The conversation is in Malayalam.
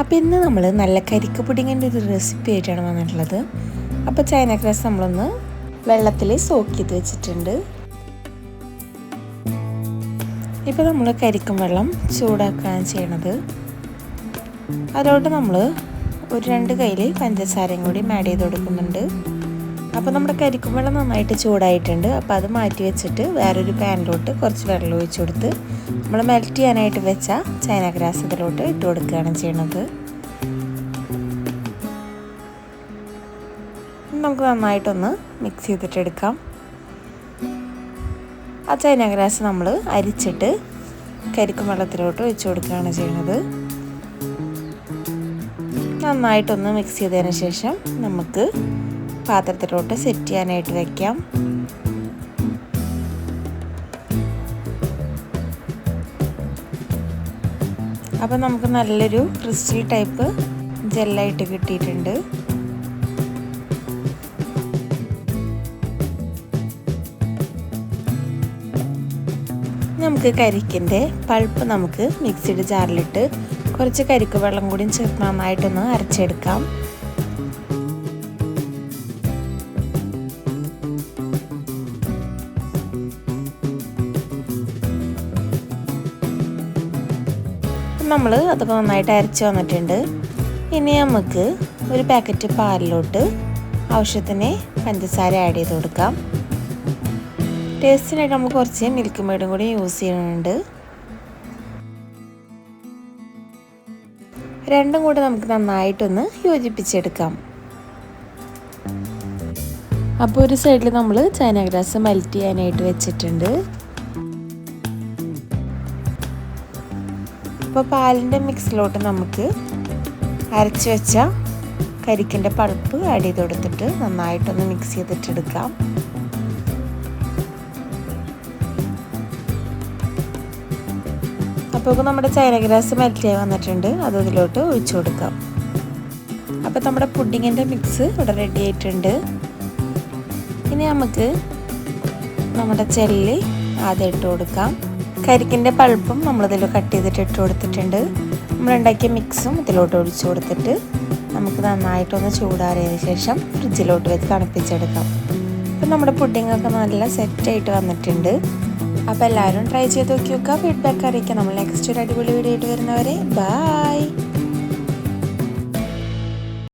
അപ്പോൾ ഇന്ന് നമ്മൾ നല്ല കരിക്ക് പുഡിങ്ങിന്റെ ഒരു റെസിപ്പി ആയിട്ടാണ് വന്നിട്ടുള്ളത്. അപ്പോൾ ചൈന ഗ്രാസ് നമ്മളൊന്ന് വെള്ളത്തിൽ സോക്ക് ചെയ്ത് വെച്ചിട്ടുണ്ട്. ഇപ്പോൾ നമ്മൾ കരിക്കും വെള്ളം ചൂടാക്കുകയാണ് ചെയ്യണത്. അതിലോട്ട് നമ്മൾ ഒരു രണ്ട് കയ്യിൽ പഞ്ചസാരയും കൂടി ആഡ് ചെയ്ത് കൊടുക്കുന്നുണ്ട്. അപ്പോൾ നമ്മുടെ കരിക്കും വെള്ളം നന്നായിട്ട് ചൂടായിട്ടുണ്ട്. അപ്പോൾ അത് മാറ്റി വെച്ചിട്ട് വേറൊരു പാനിലോട്ട് കുറച്ച് വെള്ളം ഒഴിച്ച് കൊടുത്ത് നമ്മൾ മെൽറ്റ് ചെയ്യാനായിട്ട് വെച്ച ചൈന ഗ്രാസ് ഇതിലോട്ട് ഇട്ട് കൊടുക്കുകയാണ് ചെയ്യണത്. നമുക്ക് നന്നായിട്ടൊന്ന് മിക്സ് ചെയ്തിട്ടെടുക്കാം ആ ചൈന ഗ്രാസ് നമ്മൾ അരിച്ചിട്ട് കരിക്കും വെള്ളത്തിലോട്ട് ഒഴിച്ചു കൊടുക്കുകയാണ് ചെയ്യുന്നത് നന്നായിട്ടൊന്ന് മിക്സ് ചെയ്തതിന് ശേഷം നമുക്ക് പാത്രത്തിലോട്ട് സെറ്റ് ചെയ്യാനായിട്ട് വെക്കാം. അപ്പം നമുക്ക് നല്ലൊരു ക്രിസ്റ്റൽ ടൈപ്പ് ജെല്ലായിട്ട് കിട്ടിയിട്ടുണ്ട്. നമുക്ക് കരിക്കിന്റെ പൾപ്പ് നമുക്ക് മിക്സിയുടെ ജാറിലിട്ട് കുറച്ച് കരിക്ക് വെള്ളം കൂടി ചേർത്ത് നന്നായിട്ടൊന്ന് അരച്ചെടുക്കാം. നമ്മൾ അതൊക്കെ നന്നായിട്ട് അരച്ച് വന്നിട്ടുണ്ട്. ഇനി നമുക്ക് ഒരു പാക്കറ്റ് പാലിലോട്ട് ആവശ്യത്തിന് പഞ്ചസാര ആഡ് ചെയ്ത് കൊടുക്കാം. ടേസ്റ്റിനായിട്ട് നമുക്ക് കുറച്ച് മിൽക്ക് മെയ്ഡും കൂടി യൂസ് ചെയ്യുന്നുണ്ട്. രണ്ടും കൂടി നമുക്ക് നന്നായിട്ടൊന്ന് യോജിപ്പിച്ചെടുക്കാം. അപ്പോൾ ഒരു സൈഡിൽ നമ്മൾ ചൈന ഗ്രാസ് മെൽറ്റ് ചെയ്യാനായിട്ട് വെച്ചിട്ടുണ്ട്. അപ്പോൾ പാലിന്റെ മിക്സിലോട്ട് നമുക്ക് അരച്ച് വെച്ച കരിക്കിന്റെ പൾപ്പ് ആഡ് ചെയ്ത് കൊടുത്തിട്ട് നന്നായിട്ടൊന്ന് മിക്സ് ചെയ്തിട്ടെടുക്കാം. അപ്പോൾ നമ്മുടെ ചൈന ഗ്രാസ് മെൽറ്റായി വന്നിട്ടുണ്ട്. അത് ഇതിലോട്ട് ഒഴിച്ചു കൊടുക്കാം. അപ്പോൾ നമ്മുടെ പുഡിങ്ങിന്റെ മിക്സ് ഇവിടെ റെഡി ആയിട്ടുണ്ട്. ഇനി നമുക്ക് നമ്മുടെ ചെല്ലി ആദ്യം ഇട്ട് കൊടുക്കാം. കരിക്കിന്റെ പൾപ്പും നമ്മളിതിൽ കട്ട് ചെയ്തിട്ട് ഇട്ട് കൊടുത്തിട്ടുണ്ട്. നമ്മൾ ഉണ്ടാക്കിയ മിക്സും ഇതിലോട്ട് ഒഴിച്ചു കൊടുത്തിട്ട് നമുക്ക് നന്നായിട്ടൊന്ന് ചൂടാറിയതിന് ശേഷം ഫ്രിഡ്ജിലോട്ട് വെച്ച് തണുപ്പിച്ചെടുക്കാം. അപ്പം നമ്മുടെ പുഡിങ്ങൊക്കെ നല്ല സെറ്റായിട്ട് വന്നിട്ടുണ്ട്. അപ്പോൾ എല്ലാവരും ട്രൈ ചെയ്ത് നോക്കി നോക്കുക. ഫീഡ്ബാക്ക് അറിയിക്കാം നമ്മൾ നെക്സ്റ്റ് ഒരു അടിപൊളി വീഡിയോ ആയിട്ട് വരുന്നവരെ ബായ്